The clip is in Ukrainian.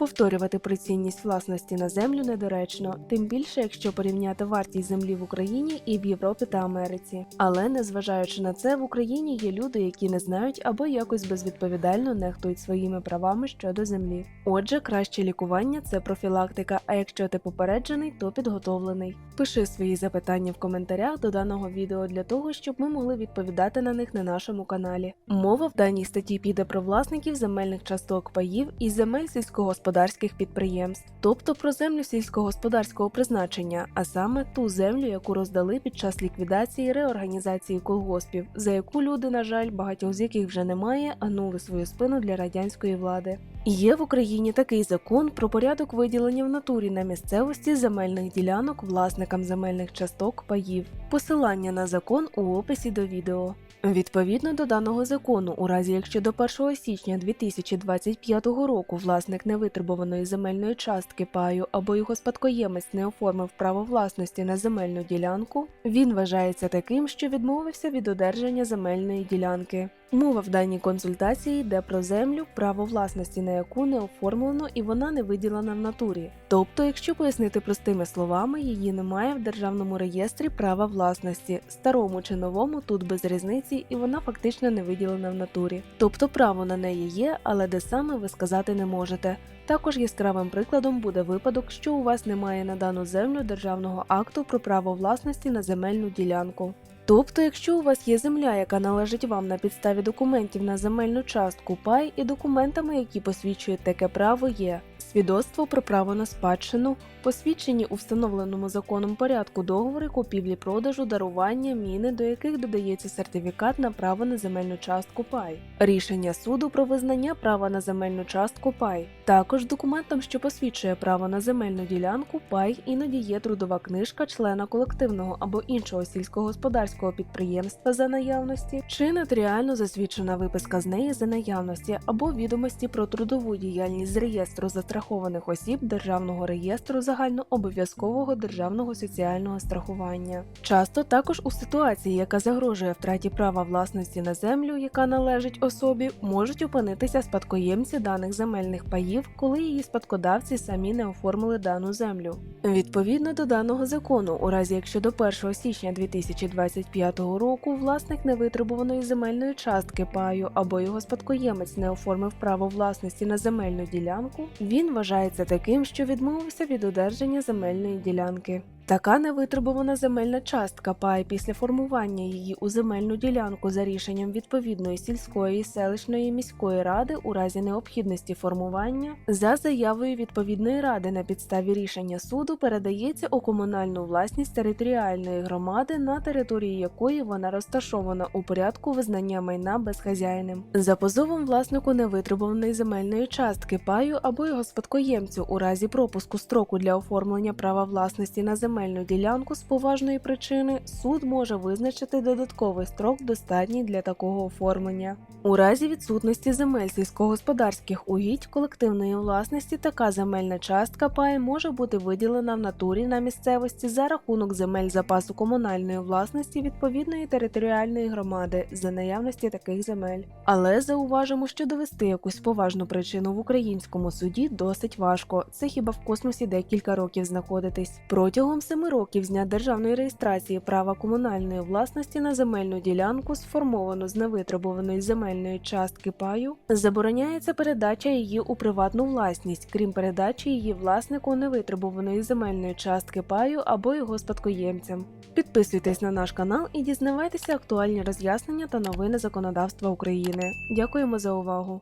повторювати про цінність власності на землю недоречно, тим більше, якщо порівняти вартість землі в Україні і в Європі та Америці. Але незважаючи на це, в Україні є люди, які не знають або якось безвідповідально нехтують своїми правами щодо землі. Отже, краще лікування це профілактика. А якщо ти попереджений, то підготовлений. Пиши свої запитання в коментарях до даного відео для того, щоб ми могли відповідати на них на нашому каналі. Мова в даній статті піде про власників земельних часток паїв і земель сільськогосподарських підприємств, тобто про землю сільськогосподарського призначення, а саме ту землю, яку роздали під час ліквідації реорганізації колгоспів, за яку люди, на жаль, багатьох з яких вже немає, анули свою спину для радянської влади. Є в Україні такий закон про порядок виділення в натурі на місцевості земельних ділянок власникам земельних часток паїв. Посилання на закон у описі до відео. Відповідно до даного закону, у разі якщо до 1 січня 2025 року власник невитребуваної земельної частки паю або його спадкоємець не оформив право власності на земельну ділянку, він вважається таким, що відмовився від одержання земельної ділянки. Мова в даній консультації йде про землю, право власності на яку не оформлено і вона не виділена в натурі. Тобто, якщо пояснити простими словами, її немає в державному реєстрі права власності, старому чи новому тут без різниці, і вона фактично не виділена в натурі. Тобто право на неї є, але де саме ви сказати не можете. Також яскравим прикладом буде випадок, що у вас немає на дану землю державного акту про право власності на земельну ділянку. Тобто, якщо у вас є земля, яка належить вам на підставі документів на земельну частку пай і документами, які посвідчують таке право, є свідоцтво про право на спадщину, посвідчені у встановленому законом порядку договори купівлі-продажу, дарування, міни, до яких додається сертифікат на право на земельну частку пай, рішення суду про визнання права на земельну частку пай. Також документом, що посвідчує право на земельну ділянку пай, іноді є трудова книжка члена колективного або іншого сільськогосподарського підприємства за наявності, чи нотаріально засвідчена виписка з неї за наявності, або відомості про трудову діяльність з реєстру застрахованих осіб Державного реєстру загальнообов'язкового державного соціального страхування. Часто також у ситуації, яка загрожує втраті права власності на землю, яка належить особі, можуть опинитися спадкоємці даних земельних паїв, коли її спадкодавці самі не оформили дану землю. Відповідно до даного закону, у разі якщо до 1 січня 2025 року власник невитребуваної земельної частки паю або його спадкоємець не оформив право власності на земельну ділянку, він вважається таким, що відмовився від одержання земельної ділянки. Така невитребувана земельна частка пай після формування її у земельну ділянку за рішенням відповідної сільської, селищної міської ради у разі необхідності формування за заявою відповідної ради на підставі рішення суду передається у комунальну власність територіальної громади, на території якої вона розташована у порядку визнання майна безхазяйним. За позовом власнику невитребуваної земельної частки паю або його спадкоємцю у разі пропуску строку для оформлення права власності на земельну ділянку з поважної причини суд може визначити додатковий строк достатній для такого оформлення. У разі відсутності земель сільськогосподарських угідь колективної власності така земельна частка пай може бути виділена в натурі на місцевості за рахунок земель запасу комунальної власності відповідної територіальної громади за наявності таких земель. Але зауважимо, що довести якусь поважну причину в українському суді досить важко. Це хіба в космосі декілька років знаходитись. Протягом семи років з дня державної реєстрації права комунальної власності на земельну ділянку, сформовану з невитребуваної земельної частки паю, забороняється передача її у приватну власність, крім передачі її власнику невитребуваної земельної частки паю або його спадкоємцям. Підписуйтесь на наш канал і дізнавайтеся актуальні роз'яснення та новини законодавства України. Дякуємо за увагу!